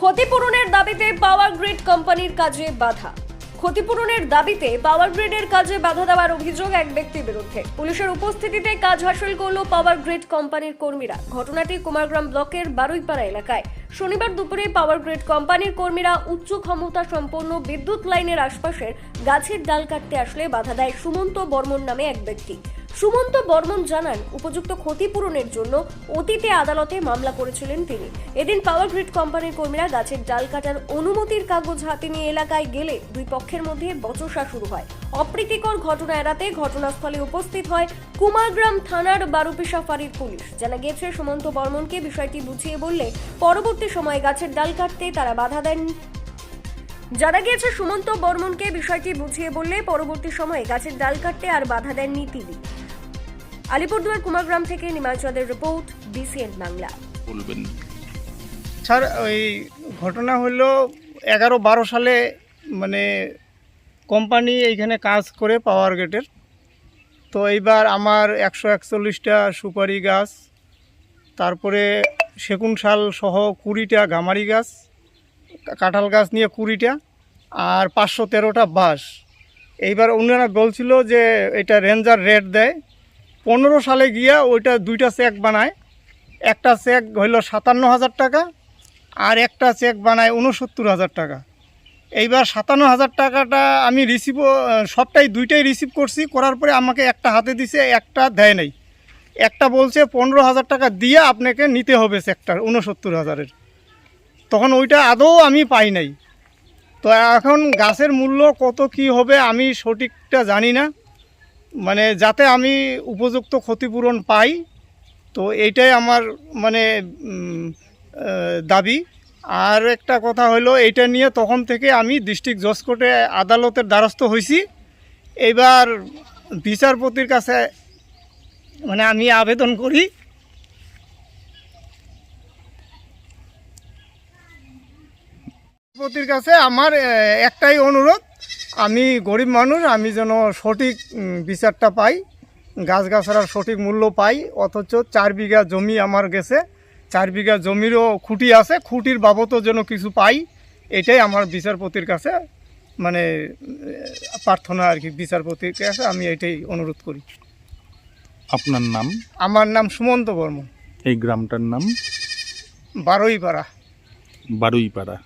ক্ষতিপূরণের দাবিতে power grid কোম্পানির কাজে বাধা। ক্ষতিপূরণের দাবিতে পাওয়ার গ্রিডের কাজে বাধা দেওয়ার অভিযোগ এক ব্যক্তির বিরুদ্ধে। পুলিশের উপস্থিতিতে কাজ হাসিল করল পাওয়ার গ্রিড কোম্পানির কর্মীরা। ঘটনাটি কুমারগ্রাম ব্লকের বারুইপাড়া এলাকায়। শনিবার দুপুরে পাওয়ার গ্রিড কোম্পানির কর্মীরা উচ্চ ক্ষমতা সম্পন্ন বিদ্যুৎ লাইনের আশপাশের গাছের ডাল কাটতে আসলে বাধা দেয় সুমন্ত বর্মন নামে এক ব্যক্তি। সুমন্ত বর্মন জানান, উপযুক্ত ক্ষতিপূরণের জন্য অতীতে আদালতে মামলা করেছিলেন তিনি। এদিন পাওয়ার গ্রিড কোম্পানির কর্মীরা গাছের ডাল কাটার অনুমতির কাগজ হাতে নিয়ে এলাকায় গেলে দুই পক্ষের মধ্যে বচসা শুরু হয়। অপ্রীতিকর ঘটনা এড়াতে ঘটনাস্থলে উপস্থিত হয় কুমারগ্রাম থানার বারুপিসা ফাঁড়ির পুলিশ। জানা গিয়েছে, সুমন্ত বর্মনকে বিষয়টি বুঝিয়ে বললে পরবর্তী সময়ে গাছের ডাল কাটতে তারা বাধা দেন। জানা গিয়েছে, সুমন্ত বর্মনকে বিষয়টি বুঝিয়ে বললে পরবর্তী সময়ে গাছের ডাল কাটতে আর বাধা দেননি তিনি। আলিপুরদুয়ার কুমারগ্রাম থেকে নিমাচলের রিপোর্ট বিসিএন বাংলা। বলবেন। স্যার ওই ঘটনা হলো এগারো বারো সালে মানে কোম্পানি এইখানে কাজ করে পাওয়ার গেটের। তো এইবার আমার একশো একচল্লিশটা সুপারি গাছ তারপরে সেগুন শাল সহ কুড়িটা গামারি গাছ কাঁঠাল গাছ নিয়ে কুড়িটা আর পাঁচশো তেরোটা বাঁশ। এইবার ওনারা বলছিল যে এটা রেঞ্জার রেট দেয় পনেরো সালে গিয়া ওইটা দুইটা চেক বানায়। একটা চেক হইল সাতান্ন হাজার টাকা আর একটা চেক বানায় উনসত্তর হাজার টাকা। এইবার সাতান্ন হাজার টাকাটা আমি রিসিভ সবটাই দুইটাই রিসিভ করছি, করার পরে আমাকে একটা হাতে দিছে, একটা দেয় নাই। একটা বলছে পনেরো হাজার টাকা দিয়ে আপনাকে নিতে হবে চেকটা উনসত্তর হাজারের। তখন ওইটা আদৌ আমি পাই নাই। তো এখন গাছের মূল্য কত কি হবে আমি সঠিকটা জানি না। মানে যাতে আমি উপযুক্ত ক্ষতিপূরণ পাই, তো এইটাই আমার মানে দাবি। আর একটা কথা হলো, এইটা নিয়ে তখন থেকে আমি ডিস্ট্রিক্ট জজ কোর্টে আদালতের দ্বারস্থ হয়েছি এবার বিচারপতির কাছে মানে আমি আবেদন করি। বিচারপতির কাছে আমার একটাই অনুরোধ আমি গরিব মানুষ আমি যেন সঠিক বিচারটা পাই গাছগাছড়ার সঠিক মূল্য পাই অথচ চার বিঘা জমি আমার গেছে চার বিঘা জমিরও খুঁটি আছে খুঁটির বাবদও যেন কিছু পাই এটাই আমার বিচারপতির কাছে মানে প্রার্থনা আর কি বিচারপতির কাছে আমি এটাই অনুরোধ করি। আপনার নাম? আমার নাম সুমন্ত বর্মন। এই গ্রামটার নাম? বারোইপাড়া। বারুইপাড়া।